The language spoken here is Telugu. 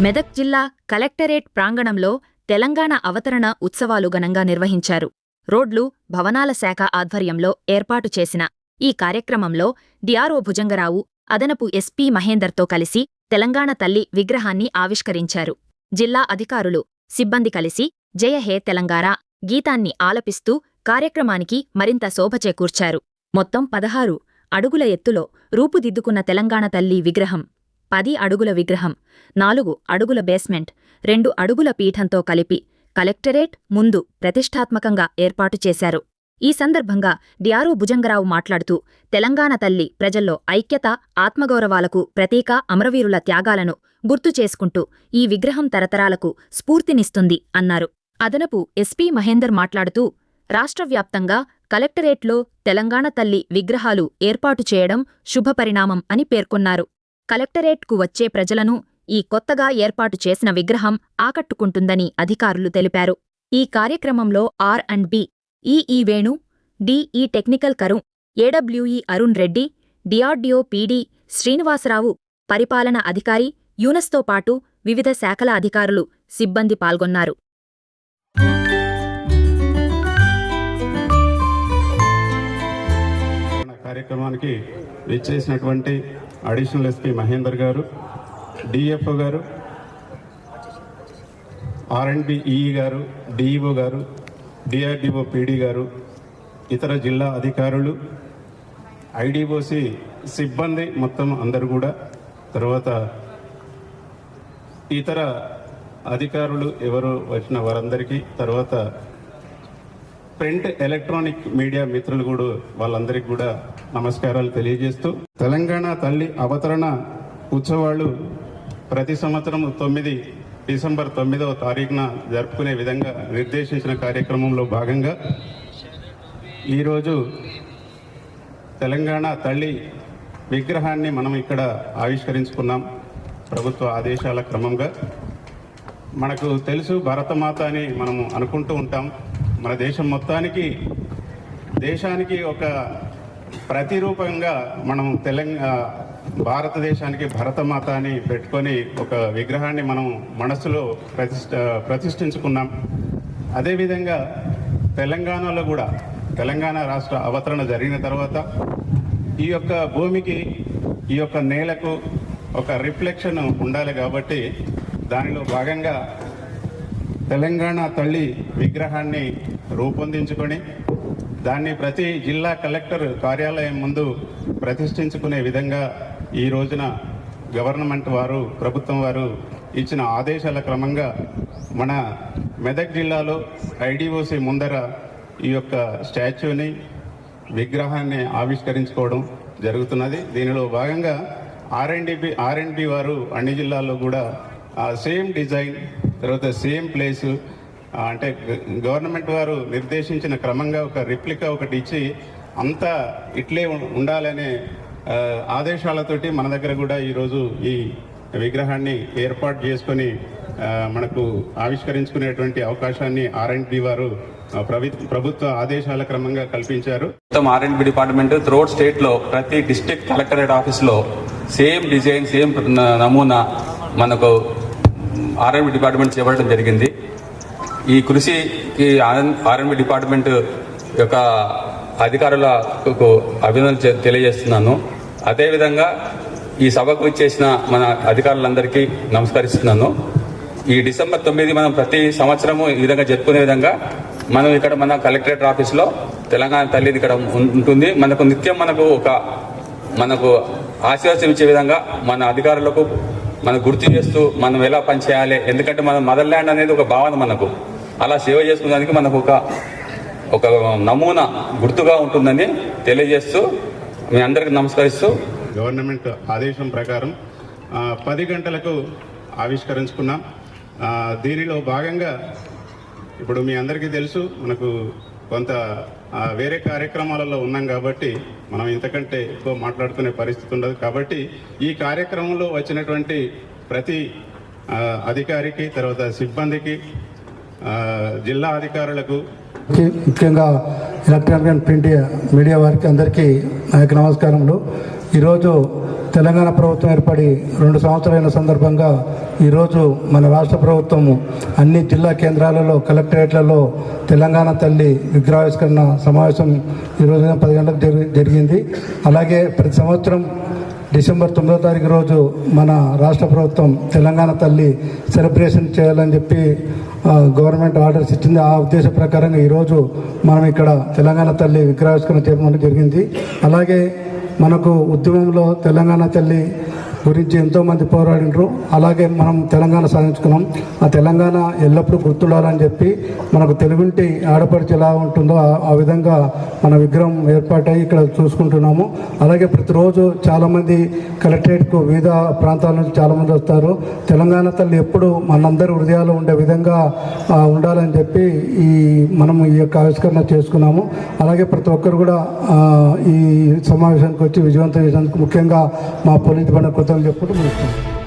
మెదక్ జిల్లా కలెక్టరేట్ ప్రాంగణంలో తెలంగాణ అవతరణ ఉత్సవాలు ఘనంగా నిర్వహించారు. రోడ్లు భవనాల శాఖ ఆధ్వర్యంలో ఏర్పాటు చేసిన ఈ కార్యక్రమంలో డిఆర్ఓ భుజంగరావు అదనపు ఎస్పీ మహేందర్తో కలిసి తెలంగాణ తల్లి విగ్రహాన్ని ఆవిష్కరించారు. జిల్లా అధికారులు సిబ్బంది కలిసి జయ హే తెలంగాణ గీతాన్ని ఆలపిస్తూ కార్యక్రమానికి మరింత శోభ చేకూర్చారు. మొత్తం పదహారు అడుగుల ఎత్తులో రూపుదిద్దుకున్న తెలంగాణ తల్లి విగ్రహం పది అడుగుల విగ్రహం నాలుగు అడుగుల బేస్మెంట్ రెండు అడుగుల పీఠంతో కలిపి కలెక్టరేట్ ముందు ప్రతిష్టాత్మకంగా ఏర్పాటు చేశారు. ఈ సందర్భంగా డిఆర్ఓ భుజంగరావు మాట్లాడుతూ తెలంగాణ తల్లి ప్రజల్లో ఐక్యత ఆత్మగౌరవాలకు ప్రతీక అమరవీరుల త్యాగాలను గుర్తు చేసుకుంటూ ఈ విగ్రహం తరతరాలకు స్ఫూర్తినిస్తుంది అన్నారు. అదనపు ఎస్పీ మహేందర్ మాట్లాడుతూ రాష్ట్రవ్యాప్తంగా కలెక్టరేట్లో తెలంగాణ తల్లి విగ్రహాలు ఏర్పాటు చేయడం శుభపరిణామం అని పేర్కొన్నారు. కలెక్టరేట్కు వచ్చే ప్రజలను ఈ కొత్తగా ఏర్పాటు చేసిన విగ్రహం ఆకట్టుకుంటుందని అధికారులు తెలిపారు. ఈ కార్యక్రమంలో R and B EE Venu DE technical Karun AWE Arun Reddy DRDO PD Srinivasa Rao పరిపాలన అధికారి యూనస్తో పాటు వివిధ శాఖల అధికారులు సిబ్బంది పాల్గొన్నారు. కార్యక్రమానికి విచ్చేసినటువంటి అడిషనల్ ఎస్పీ మహేందర్ గారు డిఎఫ్ఓ గారు ఆర్ఎండ్బి ఈఈ గారు డిఈఓ గారు డిఆర్డిఓ పీడీ గారు ఇతర జిల్లా అధికారులు ఐడిఓసి సిబ్బంది మొత్తం అందరు కూడా తర్వాత ఇతర అధికారులు ఎవరు వచ్చిన వారందరికీ తర్వాత ప్రింట్ ఎలక్ట్రానిక్ మీడియా మిత్రులు కూడా వాళ్ళందరికీ కూడా నమస్కారాలు తెలియజేస్తూ తెలంగాణ తల్లి అవతరణ ఉత్సవాలు ప్రతి సంవత్సరం తొమ్మిది డిసెంబర్ తొమ్మిదవ తారీఖున జరుపుకునే విధంగా నిర్దేశించిన కార్యక్రమంలో భాగంగా ఈరోజు తెలంగాణ తల్లి విగ్రహాన్ని మనం ఇక్కడ ఆవిష్కరించుకున్నాం ప్రభుత్వ ఆదేశాల క్రమంగా. మనకు తెలుసు భరతమాత అని మనము అనుకుంటూ ఉంటాం. మన దేశం మొత్తానికి దేశానికి ఒక ప్రతిరూపంగా మనం తెలంగాణ భారతదేశానికి భరతమాత అని పెట్టుకొని ఒక విగ్రహాన్ని మనం మనసులో ప్రతిష్ట ప్రతిష్ఠించుకున్నాం. అదేవిధంగా తెలంగాణలో కూడా తెలంగాణ రాష్ట్ర అవతరణ జరిగిన తర్వాత ఈ యొక్క భూమికి ఈ యొక్క నేలకు ఒక రిఫ్లెక్షన్ ఉండాలి కాబట్టి దానిలో భాగంగా తెలంగాణ తల్లి విగ్రహాన్ని రూపొందించుకొని దాన్ని ప్రతి జిల్లా కలెక్టర్ కార్యాలయం ముందు ప్రతిష్ఠించుకునే విధంగా ఈ రోజున గవర్నమెంట్ వారు ప్రభుత్వం వారు ఇచ్చిన ఆదేశాల క్రమంగా మన మెదక్ జిల్లాలో ఐడిఓసి ముందర ఈ యొక్క స్టాచ్యూని విగ్రహాన్ని ఆవిష్కరించుకోవడం జరుగుతున్నది. దీనిలో భాగంగా ఆర్ఎండ్బి ఆర్ఎండ్బి వారు అన్ని జిల్లాల్లో కూడా ఆ సేమ్ డిజైన్ తర్వాత సేమ్ ప్లేసు అంటే గవర్నమెంట్ వారు నిర్దేశించిన క్రమంగా ఒక రిప్లికా ఒకటి ఇచ్చి అంతా ఇట్లే ఉండాలనే ఆదేశాలతోటి మన దగ్గర కూడా ఈరోజు ఈ విగ్రహాన్ని ఏర్పాటు చేసుకొని మనకు ఆవిష్కరించుకునేటువంటి అవకాశాన్ని ఆర్ఎండ్బి వారు ప్రభుత్వ ఆదేశాల క్రమంగా కల్పించారు. మొత్తం ఆర్ఎండ్బి డిపార్ట్మెంట్ త్రోడ్ స్టేట్లో ప్రతి డిస్ట్రిక్ట్ కలెక్టరేట్ ఆఫీస్లో సేమ్ డిజైన్ సేమ్ నమూనా మనకు ఆర్ఎండ్బి డిపార్ట్మెంట్ చేపట్టడం జరిగింది. ఈ కృషికి ఆర్ఎండ్బి డిపార్ట్మెంట్ యొక్క అధికారులకు అభినందనలు తెలియజేస్తున్నాను. అదేవిధంగా ఈ సభకు ఇచ్చేసిన మన అధికారులందరికీ నమస్కరిస్తున్నాను. ఈ డిసెంబర్ తొమ్మిది మనం ప్రతి సంవత్సరము ఈ విధంగా జరుపుకునే విధంగా మనం ఇక్కడ మన కలెక్టరేట్ ఆఫీస్లో తెలంగాణ తల్లిది ఇక్కడ ఉంటుంది. మనకు నిత్యం మనకు ఒక మనకు ఆశీర్వాదం ఇచ్చే విధంగా మన అధికారులకు మనం గుర్తు చేస్తూ మనం ఎలా పనిచేయాలి ఎందుకంటే మన మదర్ ల్యాండ్ అనేది ఒక భావన మనకు. అలా సేవ చేసుకునేదానికి మనకు ఒక ఒక నమూనా గుర్తుగా ఉంటుందని తెలియజేస్తూ మీ అందరికి నమస్కరిస్తూ గవర్నమెంట్ ఆదేశం ప్రకారం పది గంటలకు ఆవిష్కరించుకున్నాం. దీనిలో భాగంగా ఇప్పుడు మీ అందరికీ తెలుసు మనకు కొంత వేరే కార్యక్రమాలలో ఉన్నాం కాబట్టి మనం ఇంతకంటే ఎక్కువ మాట్లాడుకునే పరిస్థితి ఉండదు. కాబట్టి ఈ కార్యక్రమంలో వచ్చినటువంటి ప్రతి అధికారికి తర్వాత సిబ్బందికి జిల్లా అధికారులకు ముఖ్యంగా ఎలక్ట్రానిక్ అండ్ ప్రింట్ మీడియా వారికి అందరికీ నా యొక్క నమస్కారములు. ఈరోజు తెలంగాణ ప్రభుత్వం ఏర్పడి రెండు సంవత్సరాలైన సందర్భంగా ఈరోజు మన రాష్ట్ర ప్రభుత్వం అన్ని జిల్లా కేంద్రాలలో కలెక్టరేట్లలో తెలంగాణ తల్లి విగ్రహావిష్కరణ సమావేశం ఈరోజు పది గంటలకు జరి జరిగింది. అలాగే ప్రతి సంవత్సరం డిసెంబర్ తొమ్మిదో తారీఖు రోజు మన రాష్ట్ర ప్రభుత్వం తెలంగాణ తల్లి సెలబ్రేషన్ చేయాలని చెప్పి గవర్నమెంట్ ఆర్డర్స్ ఇచ్చింది. ఆ ఉద్దేశ ప్రకారంగా ఈరోజు మనం ఇక్కడ తెలంగాణ తల్లి విగ్రహావిష్కరణ చేయడం జరిగింది. అలాగే మనకు ఉద్యమంలో తెలంగాణ తల్లి గురించి ఎంతోమంది పోరాడినరు. అలాగే మనం తెలంగాణ సాధించుకున్నాం. ఆ తెలంగాణ ఎల్లప్పుడూ గుర్తుండాలని చెప్పి మనకు తెలుగుంటి ఆడపడిచి ఎలా ఉంటుందో ఆ- విధంగా మన విగ్రహం ఏర్పాటై ఇక్కడ చూసుకుంటున్నాము. అలాగే ప్రతిరోజు చాలామంది కలెక్టరేట్కు వివిధ ప్రాంతాల నుంచి చాలామంది వస్తారు. తెలంగాణ తల్లి ఎప్పుడు మనందరి హృదయాలు ఉండే విధంగా ఉండాలని చెప్పి ఈ మనం ఈ యొక్క ఆవిష్కరణ చేసుకున్నాము. అలాగే ప్రతి ఒక్కరు కూడా ఈ సమావేశానికి వచ్చి విజయవంతం చేసినందుకు ముఖ్యంగా మా పోలీస్ బండ కృతజ్ఞతలు చెప్పుకుంటూ ముగిస్తున్నాం